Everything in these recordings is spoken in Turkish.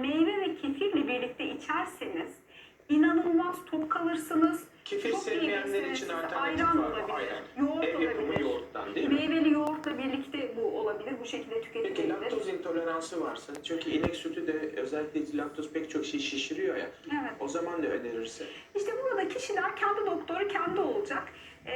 meyve ve kefirle birlikte içerseniz inanılmaz tok kalırsınız. Kefir Çok sevmeyenler için alternatif ayran var olabilir, Ayran. yoğurt Ev yapımı olabilir. yoğurttan değil mi? Meyveli yoğurtla birlikte bu olabilir. Bu şekilde Peki tüketilebilir. laktoz intoleransı varsa, çünkü inek sütü de özellikle laktoz pek çok şey şişiriyor ya, Evet. o zaman ne önerirse? İşte burada kişiler kendi doktoru kendi olacak. Ee,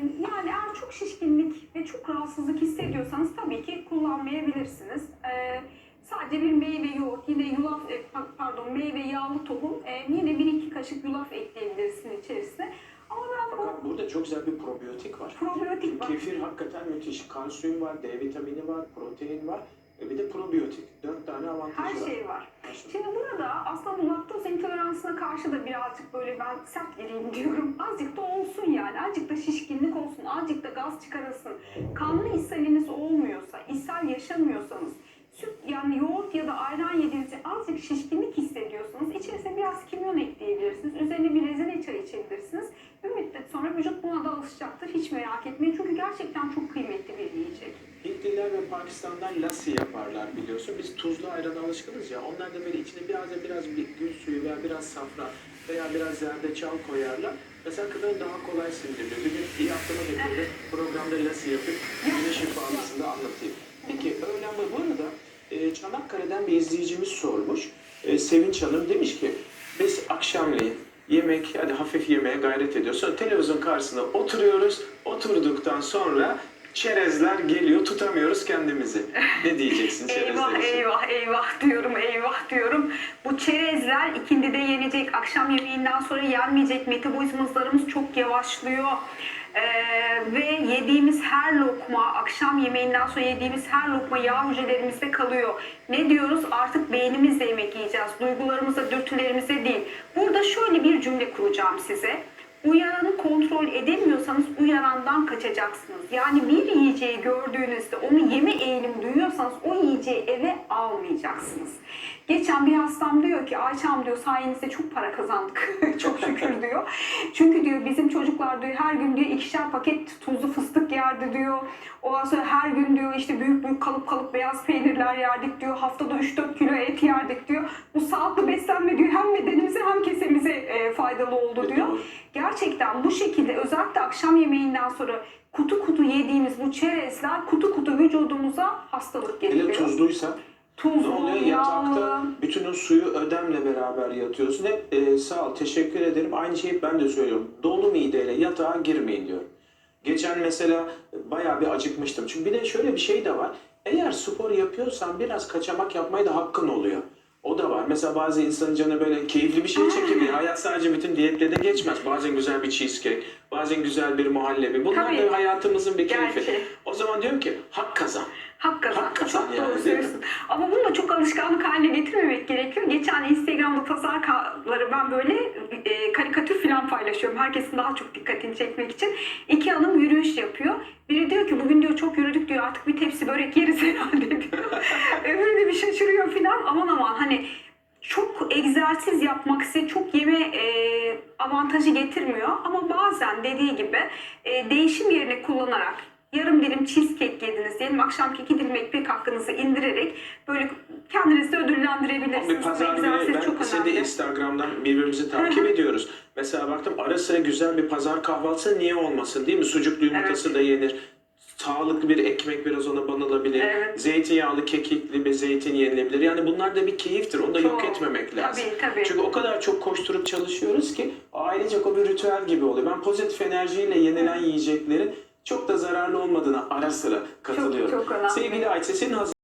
yani eğer çok şişkinlik ve çok rahatsızlık hissediyorsanız tabii ki kullanmayabilirsiniz. Ee, sadece bir meyve yoğurt, yine yulaf, e, pa- pardon meyve yağlı tohum, e, yine bir iki kaşık yulaf ekleyebilirsin içerisine. Ama ben Fakat burada çok güzel bir probiyotik var. probiyotik var. Kefir hakikaten müthiş. Kalsiyum var, D vitamini var, protein var. E bir de probiyotik. Dört tane avantajı Her var. şey var. Maşallah. Şimdi burada aslında bu laktoz intoleransına karşı da birazcık böyle ben sert gireyim diyorum. Azıcık da olsun yani. Azıcık da şişkinlik olsun. Azıcık da gaz çıkarılsın. Kanlı ishaliniz olmuyorsa, ishal yaşamıyorsanız, süt yani yoğurt ya da ayran yediğinizde azıcık şişkinlik hissediyorsanız içerisine biraz kimyon ekleyebilirsiniz. Üzerine bir rezene çay içebilirsiniz. Bir müddet sonra vücut buna da alışacaktır. Hiç merak etmeyin. Çünkü gerçekten çok kıymetli bir yiyecek. Hintliler ve Pakistan'dan lassi yaparlar biliyorsun. Biz tuzlu ayrana alışkınız ya. Onlar da böyle içine biraz da biraz bir gül suyu veya biraz safran veya biraz zerdeçal koyarlar. Mesela kıdağı daha kolay sindiriyor. Bir gün iyi aklıma getirdi. Programda lassi yapıp güne şifalısını da anlatayım. Peki öğlen bu bu arada e, Çanakkale'den bir izleyicimiz sormuş. E, Sevinç Hanım demiş ki biz akşamleyin yemek hadi hafif yemeye gayret ediyoruz. Sonra televizyon karşısında oturuyoruz. Oturduktan sonra çerezler geliyor tutamıyoruz kendimizi. Ne diyeceksin çerezler Eyvah için? eyvah eyvah diyorum eyvah diyorum. Bu çerezler ikindide yenecek. Akşam yemeğinden sonra yenmeyecek. Metabolizmalarımız çok yavaşlıyor. Ee, ve yediğimiz her lokma, akşam yemeğinden sonra yediğimiz her lokma yağ hücrelerimizde kalıyor. Ne diyoruz? Artık beynimizle yemek yiyeceğiz. Duygularımızla, dürtülerimize değil. Burada şöyle bir cümle kuracağım size. Uyaranı kontrol edemiyorsanız uyarandan kaçacaksınız. Yani bir yiyeceği gördüğünüzde onu yeme eğilimi duyuyorsanız o yiyeceği eve almayacaksınız. Geçen bir hastam diyor ki Ayça'm diyor sayenizde çok para kazandık. çok şükür diyor. Çünkü diyor bizim çocuklar diyor her gün diyor ikişer paket tuzlu fıstık yerdi diyor. Ondan sonra her gün diyor işte büyük büyük kalıp kalıp beyaz peynirler yerdik diyor. Haftada 3-4 kilo et yerdik faydalı oldu diyor. Gerçekten bu şekilde özellikle akşam yemeğinden sonra kutu kutu yediğimiz bu çerezler kutu kutu vücudumuza hastalık Hele getiriyor. tuzluysa ne Tuzlu, oluyor? yağlı. Yatakta bütün o suyu ödemle beraber yatıyorsun. Hep e, sağ ol, teşekkür ederim. Aynı şeyi ben de söylüyorum. Dolu mideyle yatağa girmeyin diyorum. Geçen mesela bayağı bir acıkmıştım. Çünkü bir de şöyle bir şey de var. Eğer spor yapıyorsan biraz kaçamak yapmaya da hakkın oluyor. O da var. Mesela bazı insanın canı böyle keyifli bir şey çekebilir. Hayat sadece bütün diyetle de geçmez. Bazen güzel bir cheesecake, bazen güzel bir muhallebi. Bunlar Tabii. da hayatımızın bir keyfi. Gerçi. O zaman diyorum ki hak kazan. Hak kazan. Hak kazan Çok yani, doğru söylüyorsun. Ama bunu da çok alışkanlık haline getirmemek gerekiyor. Geçen Instagram'da pazar kahları ben böyle e, karikatür falan paylaşıyorum. Herkesin daha çok dikkatini çekmek için. İki hanım yürüyüş yapıyor. Biri diyor ki bugün diyor çok yürüdük diyor artık bir tepsi börek yeriz herhalde diyor. Öbürü de bir falan. Aman aman hani çok egzersiz yapmak size çok yeme e, avantajı getirmiyor. Ama bazen dediği gibi e, değişim yerine kullanarak yarım dilim cheesecake yediniz diyelim. Akşamki iki dilim ekmek hakkınızı indirerek böyle kendinizi ödüllendirebilirsiniz. Bu pazar günü ben çok seni. Instagram'dan birbirimizi takip ediyoruz. Mesela baktım ara sıra güzel bir pazar kahvaltısı niye olmasın değil mi? Sucuklu yumurtası da yenir. Sağlıklı bir ekmek biraz ona banılabilir. Evet. Zeytinyağlı, kekikli bir zeytin yenilebilir. Yani bunlar da bir keyiftir. Onu da yok Çok. etmemek lazım. Tabii tabii. Çünkü o kadar çok koşturup çalışıyoruz ki ailecek o bir ritüel gibi oluyor. Ben pozitif enerjiyle yenilen yiyeceklerin çok da zararlı olmadığına ara sıra katılıyorum. çok önemli. Sevgili Ayça senin